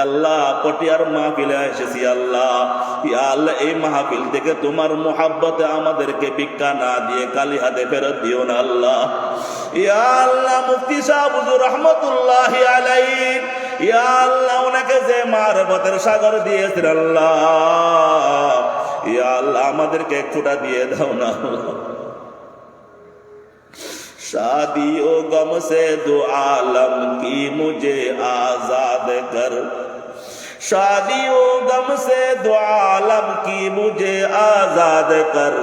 আল্লাহ পটিয়ার মাহফিলে এসেছি আল্লাহ ইয়া আল্লাহ এই মাহফিল থেকে তোমার মোহাব্বতে আমাদেরকে ভিক্ষা না দিয়ে কালি হাতে ফেরত দিও না আল্লাহ ইয়া আল্লাহ মুফতি সাহেব হুজুর রহমতুল্লাহ আলাই ইয়া আল্লাহ ওনাকে যে মারফতের সাগর দিয়েছেন আল্লাহ ইয়া আল্লাহ আমাদেরকে একটুটা দিয়ে দাও না আল্লাহ शादियों गम से दो आलम की मुझे आजाद कर شادی و غم سے دو عالم کی مجھے آزاد کر۔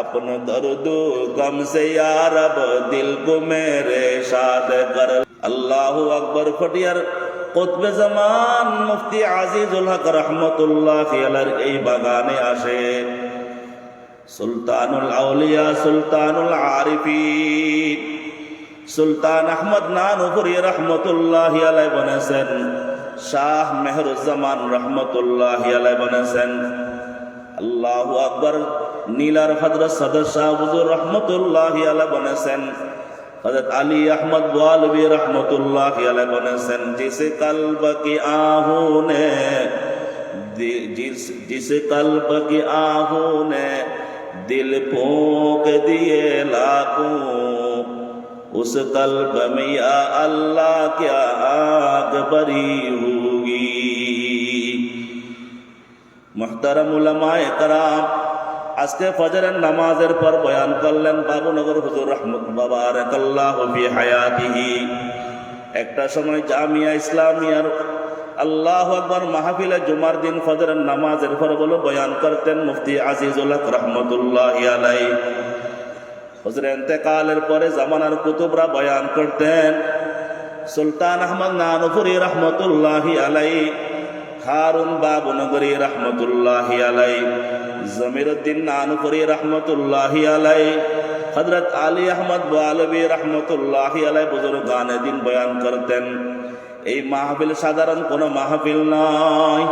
اپنا درد و غم سے یا رب، دل کو میرے شاد کر۔ اللہ اکبر فٹیر قطب زمان مفتی عزیز الحق رحمت اللہ علیہ এই বাগানে আসেন সুলতানুল আউলিয়া سلطان احمد نانو فری رحمت اللہ علیہ ونسن۔ شاہ مہر الزمان رحمت اللہ علیہ اللہ اکبر نیلار نیلا صدر شاہ وزر رحمت اللہ علیہ سن۔ حضرت علی احمد والوی رحمت اللہ علیہ بنسن جس قلب کی آہوں نے، جس قلب کی آہوں نے دل پھونک دیئے لاکھوں اس قلب میں یا اللہ کیا آگ بری ہوگی محترم علماء کرام আজকে ফজরের নামাজের পর বয়ান করলেন বাবুনগর হুজুর রহমত বাবা রেকাল্লাহ হায়াতিহি একটা সময় জামিয়া ইসলামিয়ার আল্লাহ আকবর মাহফিলে জুমার দিন ফজরের নামাজের পর বলো বয়ান করতেন মুফতি আজিজুল্লাহ রহমতুল্লাহ আলাই হজর পরে জামানার কুতুবরা বয়ান করতেন, সুলতান আহমদ নানুপুরি রহমতুল্লাহি আলাই হারুন বাবনগরী রহমতুল্লাহি আলাই জমিরুদ্দিন নানুপুরি রহমতুল্লাহি আলাই হজরত আলী আহমদ বালবী রহমতুল্লাহি আলাই বুজুর্গ গানে দিন বয়ান করতেন, এই মাহফিল সাধারণ কোনো মাহফিল নয়।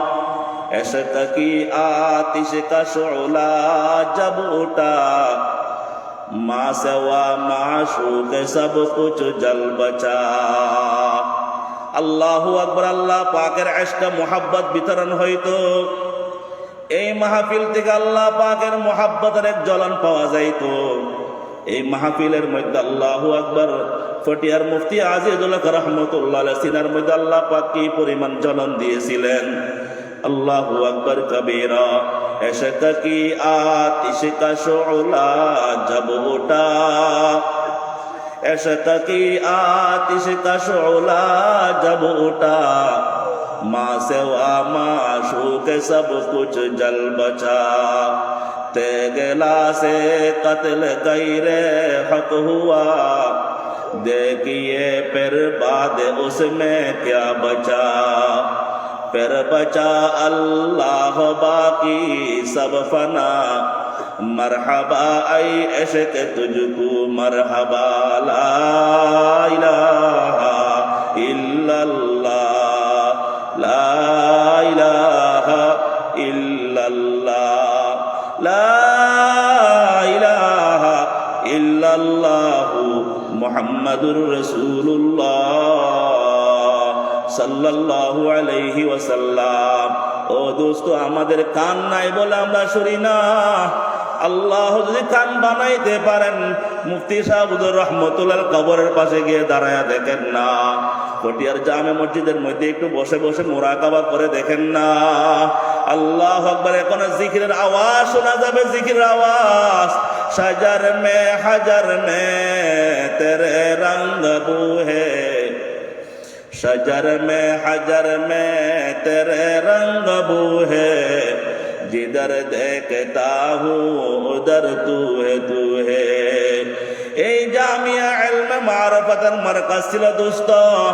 এসে কি আতিশে কা শোলা জব মাসওয়া মাসুক সব কুছ জল বচা। আল্লাহ আকবর, আল্লাহ পাকের একটা মোহাব্বত বিতরণ হইতো। এই মাহফিল থেকে আল্লাহ পাকের মোহাব্বতের এক জলন পাওয়া যাইত। এই মাহফিলের মধ্যে আল্লাহ আকবর, ফটিয়ার মুফতি আজিজুল রহমতুল্লাহ সিনার মধ্যে আল্লাহ পাক কি পরিমাণ জলন দিয়েছিলেন? আল্লাহু আকবর, কবিরা عشق کی آتش کا شعلہ جب اٹھا عشق کی آتش کا شعلہ جب اٹھا ماں سے معشوق کے سب کچھ جل بچا تے گلا سے قتل غیر حق ہوا دیکھیے پھر بعد اس میں کیا بچا پر بچا اللہ باقی سب فنا مرحبا اے عشق تجھ کو مرحبا لا الہ الا اللہ لا الہ الا اللہ لا الہ الا اللہ محمد الرسول اللہ সাল্লাল্লাহু আলাইহি ও দোস্ত, আমাদের কান নাই বলে আমরা শুনি না। আল্লাহ যদি কান বানাইতে পারেন, মুফতি সাহুদুর রহমতুল্লাহ কবরের পাশে গিয়ে দাঁড়ায় দেখেন না। পটিয়ার জামে মসজিদের মধ্যে একটু বসে বসে মোরাকাবা করে দেখেন না। আল্লাহ আকবর, এখন জিকিরের আওয়াজ শোনা যাবে, জিকিরের আওয়াজ। সাজার মে, হাজার মে, তেরে রঙ্গ বুহে। شجر میں، حجر میں تیرے رنگ بو ہے۔ جدھر دیکھتا ہوں، ادھر تو ہے تو ہے۔ اے جامعہ علم معرفت مرکز دوستو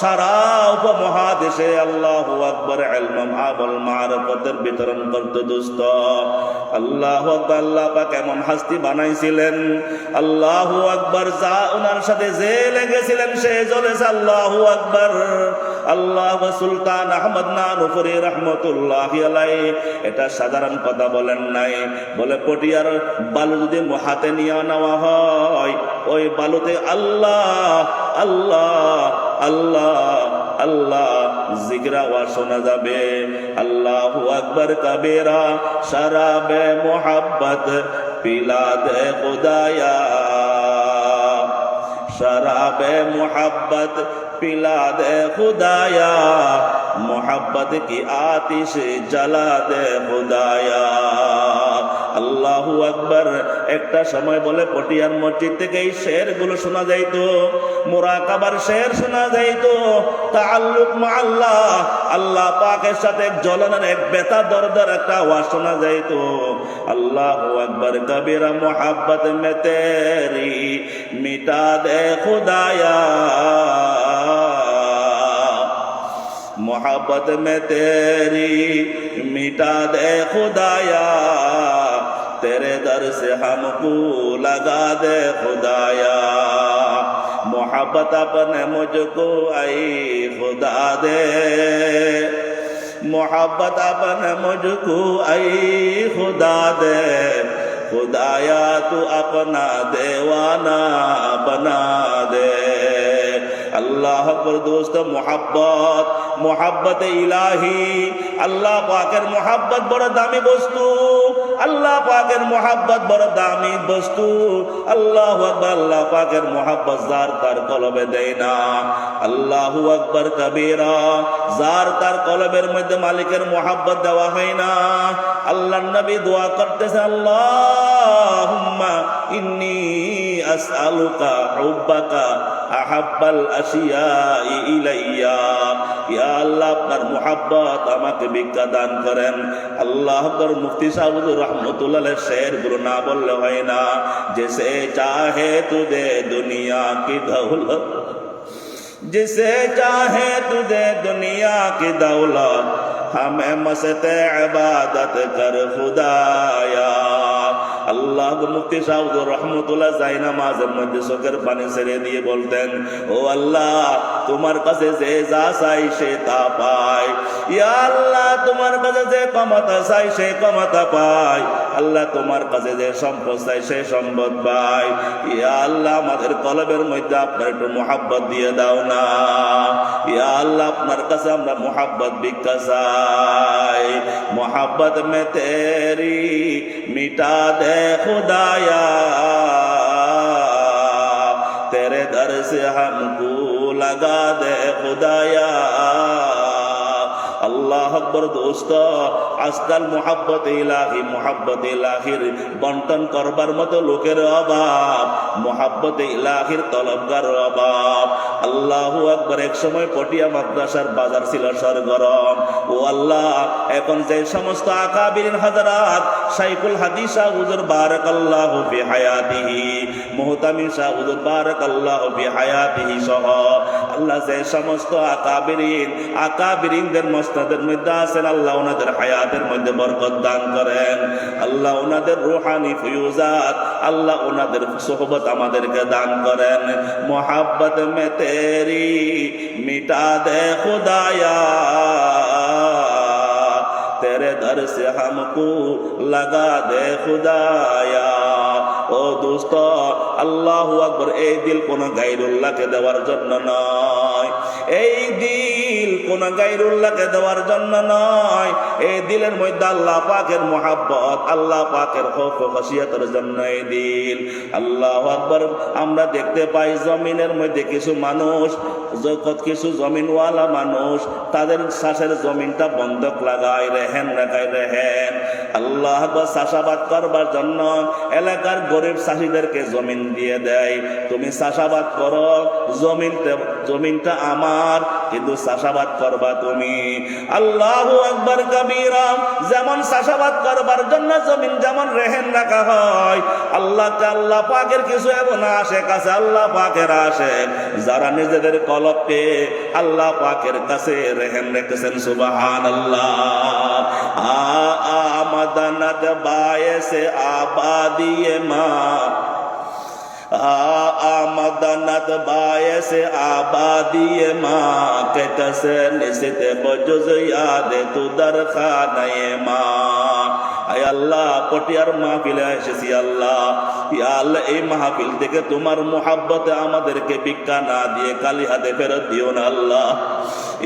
সারা উপমহাদেশে আল্লাহ আকবর এলম আবল মারফতের বিতরণ করতে দুস্ত আল্লাহ আল্লাহ বা কেমন হাস্তি বানাইছিলেন। আল্লাহ আকবর, যা ওনার সাথে যে লেগেছিলেন সে জ্বলেছে। আল্লাহ আকবর। আল্লাহ সুলতান আহমদ নানুপুরি রহমতুল্লাহ এটা সাধারণ কথা বলেন নাই। বলে পটিয়ার বালু যদি হাতে নিয়ে নেওয়া হয়, ওই বালুতে আল্লাহ আল্লাহ আল্লাহ আল্লাহ জিগরা শোনা যাবে। আল্লাহ আকবর কবেরা সারাবে মোহাব্বত পিলা দে খুদায়া। শরাবে মোহাব্বত پلا دے خدایا محبت کی آتش جلا دے خدایا۔ আল্লাহু আকবার। একটা সময় বলে পটিয়ার মসজিদ থেকে এই শেরগুলো শোনা যাইত, মোরাকাবার শের শোনা যাইত। তাল্লুক মা আল্লাহ আল্লাহ পাকের সাথে জ্বলানোর এক বেতা দরদার একটা আওয়াজ শোনা যাইত। আল্লাহ আকবার, কবিরা মোহাব্বত মেতেরি, মিটা দে খুদায়া। محبت میں تیری مٹا دے خدایا तेरे दर से हमको लगा दे खुदाया मोहब्बत अपने मुझको आई खुदा दे मोहब्बत अपने मुझको आई खुदा दे खुदाया तू अपना देवाना बना दे আল্লাহ আকবর দোস্ত মোহাব্বত মোহাব্বত ইলাহি আল্লাহ পাকের মোহাব্বত বড় দামি বস্তু আল্লাহ পাকের মোহাব্বত বড় দামি বস্তু। আল্লাহ আকবর, আল্লাহ পাকের মোহাব্বত যার তার কলবে দেয় না। আল্লাহ আকবর কবিরা, যার তার কলবের মধ্যে মালিকের মোহাব্বত দেওয়া হয় না। আল্লাহ নবী দোয়া করতেছে আল্লাহ ইন্নি আসআলুকা আহাব্বাল ইলাইয়া। ইয়া আল্লাহ, আপনার মোহাব্বত আমাকে ভিক্ষা দান করেন। আল্লাহ মুফতি সাহুদুর রহমতুল্লাহ শের গুরু না বললে হয় না। জেসে চাহে তুদে দুনিয়া কি দৌলত জিসে চাহে তুদে দুনিয়া কি দৌলত ہمیں مست عبادت کر خدایا আল্লাহ মুক্তি সাহুদুর রহমতুল্লাহ জাইনা মাঝের মধ্যে চোখের পানি ছেড়ে দিয়ে বলতেন, ও আল্লাহ, তোমার কাছে যে যা চাই সে তা পায়। ইয়া আল্লাহ তোমার কাছে যে ক্ষমতা চাই সে ক্ষমতা পায় আল্লাহ তোমার কাছে যে সম্পদ চাই সে সম্পদ পায় ইয়া আল্লাহ আমাদের কলবের মধ্যে আপনার একটু মোহাব্বত দিয়ে দাও না ইয়া আল্লাহ আপনার কাছে আমরা মোহাব্বত ভিক্ষা চাই মোহাব্বত মে তেরি মিটা দে खुदाया तेरे दर से हमको लगा दे खुदाया আল্লাহ আকবর দোস্ত, আজকাল মোহাব্বত ইলাহি, মোহাব্বত ইলাহির বন্টন করবার মতো লোকের অভাব, মোহাব্বত ইলাহির তলবগার অভাব। আল্লাহ আকবর এক সময় পটিয়া মাদ্রাসার বাজার ছিল সরগরম। ও আল্লাহ, এখন যে সমস্ত আকাবির হাজারাত সাইকুল হাদিসা হুজুর বারাক আল্লাহ ফি হায়াতিহি মুহতামিন শাহ হুজুর বারাক আল্লাহ ফি হায়াতিহি সহ, আল্লাহ যে সমস্ত আকাবিরিন, আকাবিরিনদের মস্তাদের মধ্যে আছেন আল্লাহ ওনাদের হায়াতের মধ্যে বরকত দান করেন আল্লাহ ওনাদের রুহানি ফিউজাত আল্লাহ ওনাদের সোহবত আমাদেরকে দান করেন মোহাব্বত মে তেরি মিটা দে খুদায়া तेरे दर से हमको लगा दे खुदाया ও দোস্ত, আল্লাহ আকবর, এই দিল কোন গাইরুল্লাহকে দেওয়ার জন্য নয়। এই দিল কোন গাইরুল্লাহকে দেওয়ার জন্য নয়। এই দিলের মধ্যে আল্লাহ পাকের মোহাব্বত, আল্লাহ পাকের হক হসিয়তের জন্য এই দিল। আল্লাহ আকবর, আমরা দেখতে পাই জমিনের মধ্যে কিছু মানুষ জগৎ কিছু জমিনওয়ালা মানুষ, তাদের শ্বাসের জমিনটা বন্ধক লাগায় রেহেন লাগায় রেহেন আল্লাহ চাষাবাদ করবার জন্য এলাকার গরিব চাষিদেরকে জমিন দিয়ে দেয়। তুমি চাষাবাদ করো জমিন জমিনটা আমার, কিন্তু চাষাবাদ করবা তুমি। আল্লাহ আকবর কবিরা, যেমন চাষাবাদ করবার জন্য জমিন যেমন রেহেন রাখা হয় আল্লাহ আল্লাহ পাকের কিছু এমন আসে কাছে আল্লাহ পাকের আসে যারা নিজেদের وقتے اللہ پاکر کسے رہن رکسن سبحان اللہ আল্লাহ آمدنت سے آبادی ما آمدنت سے آبادی ماں کے نسیت بجز یاد تو درخانہ ماں আয় আল্লাহ, পটিয়ার মাহফিলে এসেছি আল্লাহ। ইয়া আল্লাহ, এই মাহফিল থেকে তোমার মোহাব্বতে আমাদেরকে ভিক্ষা না দিয়ে কালি হাতে ফেরত দিও না আল্লাহ।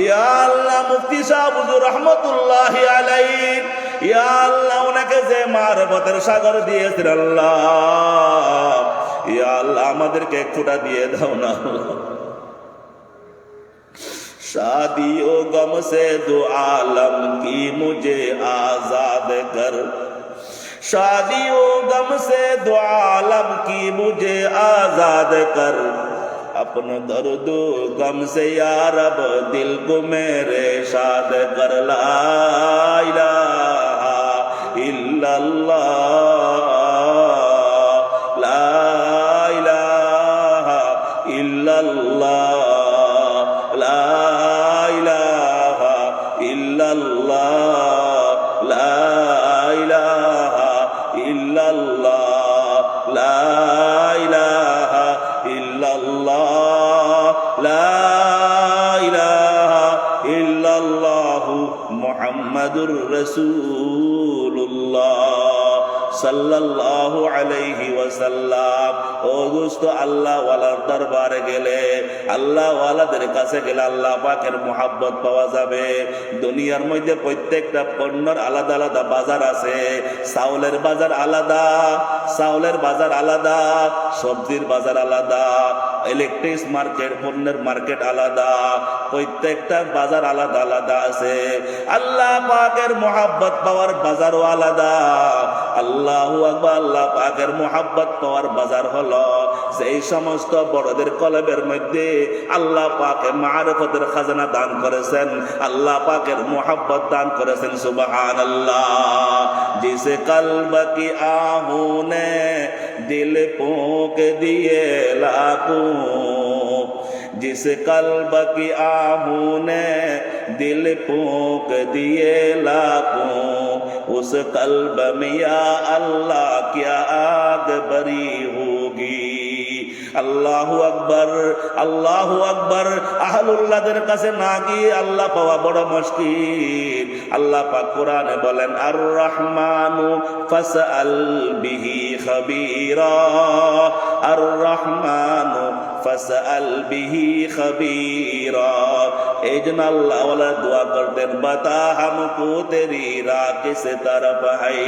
ইয়া আল্লাহ, মুফতি সাহেব হুজুর রহমতুল্লাহ আলাইহি। ইয়া আল্লাহ, ওনাকে যে মারবতের সাগর দিয়েছেন আল্লাহ। ইয়া আল্লাহ, আমাদেরকে এক দিয়ে দাও না شادی و غم سے دو عالم کی مجھے آزاد کر۔ شادی و غم سے دو عالم کی مجھے آزاد کر۔ اپنا درد و غم سے یا رب، دل کو میرے شاد کر۔ لا الہ الا اللہ۔ সাল্লাল্লাহু আলাইহি ওয়াসাল্লাম। ও দোস্ত আল্লাহ ওয়ালার দরবারে গেলে আল্লাহ ওয়ালাদের কাছে গেলে আল্লাহ পাকের মোহাব্বত পাওয়া যাবে। দুনিয়ার মধ্যে প্রত্যেকটা পণ্যর আলাদা আলাদা বাজার আছে। চাউলের বাজার আলাদা, চাউলের বাজার আলাদা, সবজির বাজার আলাদা, ইলেকট্রিক মার্কেট, পণ্যের মার্কেট আলাদা, প্রত্যেকটা বাজার আলাদা আলাদা আছে। আল্লাহ পাকের মোহাব্বত পাওয়ার বাজারও আলাদা। আল্লাহ আকবার আল্লাহ পাকের মোহাব্বত পাওয়ার বাজার হলো সেই সমস্ত বড়দের কলবের মধ্যে আল্লাহ পাকে মারফতের খাজানা দান করেছেন আল্লাহ পাকের মোহাব্বত দান করেছেন সুবাহান আল্লাহ जिसे कल्ब की आहू ने दिल पोक दिए लाखों जिस कल्ब की आहू ने दिल पोक दिए लाखों اس قلب میں یا اللہ کیا آگ بری ہوگی আল্লাহ আকবর আল্লাহু আকবর আহলুল্লাহদের কাছে না গিয়ে আল্লাহ পাওয়া বড় মুশকিল। আল্লাহ পাক কোরআনে বলেন আর রহমানু ফাসআল বিহি খাবীরা। আর রহমান ফাসাল বিহি খবীরা। এই জন্য আল্লাহ ওয়ালা দোয়া করতেন বাতা হামকু তেরি রাকিস তরফ হাই।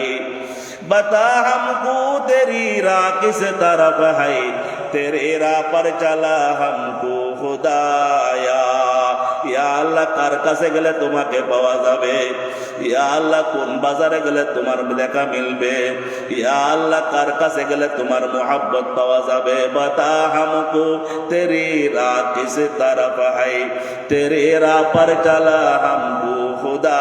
বাতা হামকু তেরি রাকিস তরফ হাই। তেরে রা পর চলা হামকু খুদা আল্লাহ কার কাছে গেলে তোমাকে পাওয়া যাবে। ইয়া আল্লাহ, কোন বাজারে গেলে তোমার দেখা মিলবে? ইয়া আল্লাহ, কার কাছে গেলে তোমার মোহাব্বত পাওয়া যাবে? বাতা হামকো তেরি রা কিসে তারা পাহাই তেরে রা পর চলা হামকো খুদা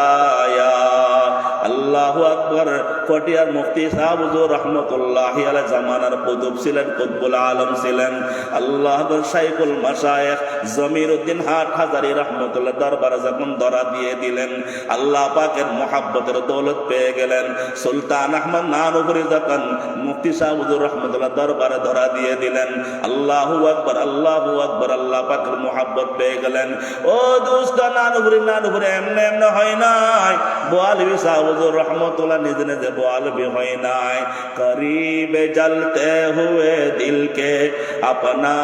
আল্লাহ আকবর, ফটিয়ার মুফতি সাহাবুজুর রহমতুল্লাহ আলা জামানার কুতুব ছিলেন, কুতবুল আলম ছিলেন, আল্লাহ শাইকুল মাসায়েখ জমির উদ্দিন হাট হাজারি রহমতুল্লাহ দরবারে যখন ধরা দিয়ে দিলেন, আল্লাহ পাকের মোহাব্বতের দৌলত পেয়ে গেলেন, সুলতান আহমদ নানুপুরি যখন মুফতি সাহাবুজুর রহমতুল্লাহ দরবারে ধরা দিয়ে দিলেন, আল্লাহ আকবর আল্লাহ আকবর, আল্লাহ পাকের মোহাব্বত পেয়ে গেলেন, ও দুষ্ট নানুপুরি নানুপুরি এমনি এমনি হয় নাই, বোয়ালি সাহাব হুজুর রহমতুল্লাহ নিজে নিজে বল ভি হয় নাই। করিব জলতে হুয়ে দিল কে আপনা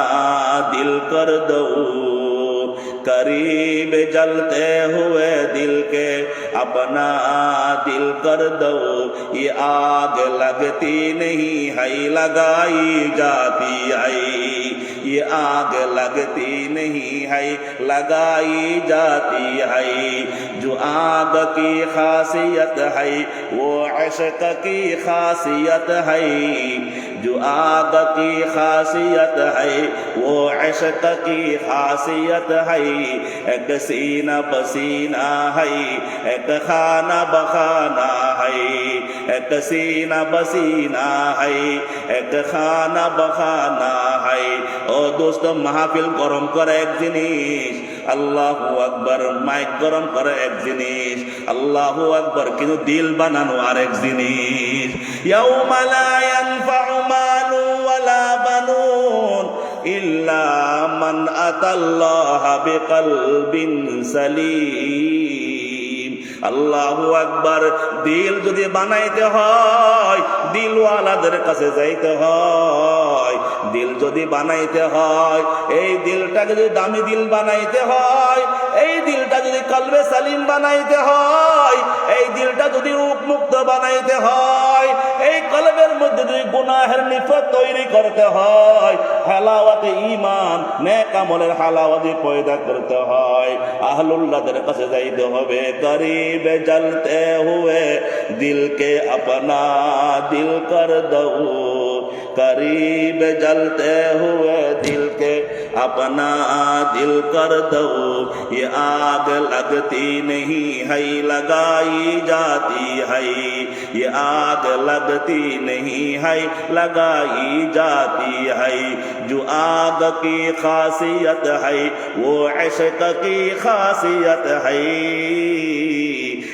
দিল কর দৌ قریب جلتے ہوئے دل کے، اپنا دل کر دو۔ یہ آگ لگتی نہیں ہے لگائی جاتی آئی۔ یہ آگ لگتی نہیں ہے لگائی جاتی ہے جو آگ کی خاصیت ہے، وہ عشق کی خاصیت ہے۔ جو آگا کی خاصیت ہے وہ عشق کی خاصیت ہے ایک سینہ پسینہ ہے ایک خانہ بخانہ ہے ایک سینہ پسینہ ہے ایک خانہ بخانہ ہے ও দোস্ত মাহফিল গরম করে এক জিনিস আল্লাহ আকবর মাইক গরম করে এক জিনিস আল্লাহ আকবর কিন্তু দিল বানানো আর এক জিনিস ইয়াউমা লা ইয়ানফা বানুন ইল্লা মান আতাল্লাহ বিকলবিন সালিম। আল্লাহু আকবার, দিল যদি বানাইতে হয়, দিলওয়ালাদের কাছে যাইতে হয়। দিল যদি বানাইতে হয়, এই দিলটাকে যদি দামি দিল বানাইতে হয়, এই দিলটা যদি কলবে সালিম বানাইতে হয়, এই দিলটা যদি রূপ মুক্ত বানাইতে হয়, এই কলবের মধ্যে গুনাহের নিফত তৈরি করতে হয়। হালাওয়াতে ইমান নেক আমলের হালাওয়াতে পয়দা করতে হয়। আহলুল্লাহদের কাছে যাইতে হবে, গরিবে জ্বলতে হুয়ে, দিলকে আপনা দিল কর দৌ। করিব জলতে হুয়ে, দিলকে اپنا دل کر دو۔ یہ آگ لگتی نہیں ہے لگائی جاتی ہے۔ یہ آگ لگتی نہیں ہے لگائی جاتی ہے۔ جو آگ کی خاصیت ہے، وہ عشق کی خاصیت ہے۔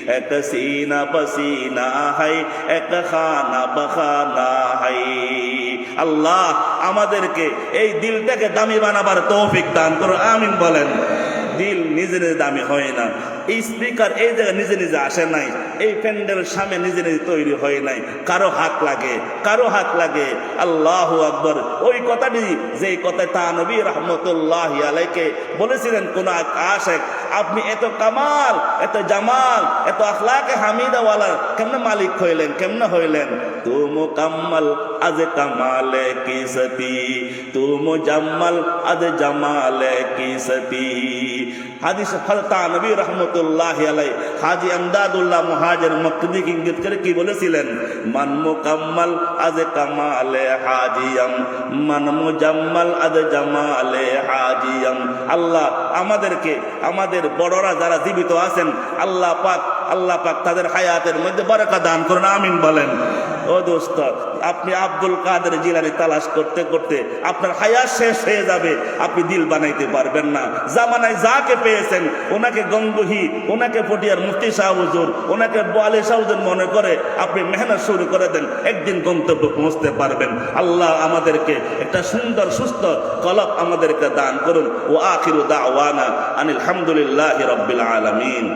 ایک سینہ پسینہ ہے، ایک خانہ بخانہ ہے۔ আল্লাহ আমাদেরকে এই দিলটাকে দামি বানাবার তৌফিক দান করো আমিন বলেন। দিল নিজের নিজে দামি হয় না। এই স্পিকার এই জায়গায় নিজে নিজে আসে নাই, এই প্যান্ডেল সামনে নিজে নিজে তৈরি হয় নাই। কারও হাত লাগে, কারও হাত লাগে। আল্লাহ আকবর। ওই কথাটি যে কথায় তা নবী রহমতুল্লাহ আলাইকে বলেছিলেন, কোন আশেক, আপনি এত কামাল, এত জামাল, এত আখলাকে হামিদাওয়ালা, কেমনে মালিক হইলেন, কেমনে হইলেন? তু মুকাম্মল আজ কামালে কি সতি তু মুজাম্মল আজ জামালে কি সতি হাদিস হযরত নবী রহমতুল্লাহ আলাই হাজি আমদাদুল্লাহ মহাজের মক্কি ইঙ্গিত করে কি বলেছিলেন? মান মুকাম্মাল আজ কামালে হাজিয়াম, মান মুজাম্মাল আজ জামালে হাজিয়াম। আল্লাহ আমাদেরকে, আমাদের বড়রা যারা জীবিত আছেন, আল্লাহ পাক আল্লাহ পাক তাদের হায়াতের মধ্যে বারাকা দান করুন, আমিন বলেন। ও দোস্ত, আপনি আব্দুল কাদের জিলানি তালাশ করতে করতে আপনার হায়াত শেষ হয়ে যাবে। আপনি দিল বানাইতে পারবেন না। জামানায় যাকে পেয়েছেন, ওনাকে গঙ্গুহি, ওনাকে পটিয়ার মুফতি শাহ হুজুর, ওনাকে বোয়ালি শাহ হুজুর মনে করে আপনি মেহনত শুরু করে দেন, একদিন গন্তব্য পৌঁছতে পারবেন। আল্লাহ আমাদেরকে একটা সুন্দর, সুস্থ কলব আমাদেরকে দান করুন। ও আখিরু দাওয়ানা আনিল হামদুলিল্লাহ রব্বিল আলামিন।